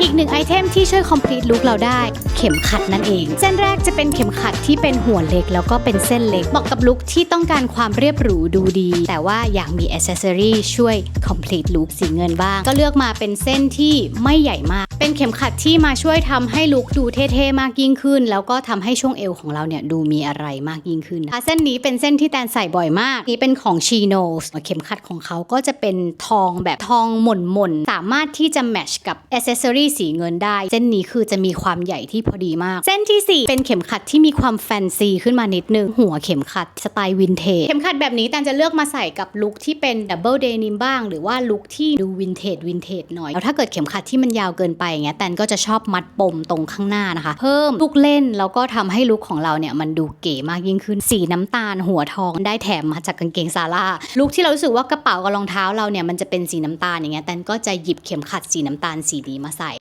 อีกหนึ่งไอเทมที่ช่วย complete look เราได้ เข็มขัดนั่นเอง เส้นแรกจะเป็นเข็มขัดที่เป็นหัวเล็กแล้วก็เป็นเส้นเล็กเหมาะกับลุคที่ต้องการความเรียบหรูดูดี แต่ว่าอยากมีอ c เซ s ซอรีช่วย complete look สีเงินบ้าง ก็เลือกมาเป็นเส้นที่ไม่ใหญ่มาก เป็นเข็มขัดที่มาช่วยทำให้ลุคดูเท่ๆมากยิ่งขึ้น แล้วก็ทำให้ช่วงเอวของเราเนี่ยดูมีอะไรมากยิ่งขึ้นเส้นนี้เป็นเส้นที่แตนใส่บ่อยมากนี่เป็นของ Chino เข็มขัดของเขาก็จะเป็นทองแบบทองหม่นๆสามารถที่จะแมทชกับอ c เซ s ซอรีสีเงินได้ เส้นนี้คือจะมีความใหญ่ที่พอดีมาก เส้นทีสี่ 4 เป็นเข็มขัดที่มีความแฟนซีขึ้นมานิดนึง หัวเข็มขัดสไตล์วินเทจ เข็มขัดแบบนี้แตนจะเลือกมาใส่กับลุคที่เป็นดับเบิลเดนิมบ้าง หรือว่าลุคที่ดูวินเทจวินเทจหน่อย แล้วถ้าเกิดเข็มขัดที่มันยาวเกินไปอย่างเงี้ยแตนก็จะชอบมัดปมตรงข้างหน้านะคะ เพิ่มลูกเล่นแล้วก็ทำให้ลุคของเราเนี่ยมันดูเก๋มากยิ่งขึ้น สีน้ำตาลหัวทองได้แถมมาจากกางเกงซาร่าลุคที่เรารู้สึกว่ากระเป๋ากับรองเท้าเราเนี่ยมันจะเป็นสีน้ำตาลอย่างเงี้ยแตนก็จะหยิบเข็มขัดสีน้ำตาลสีนี้มาใส่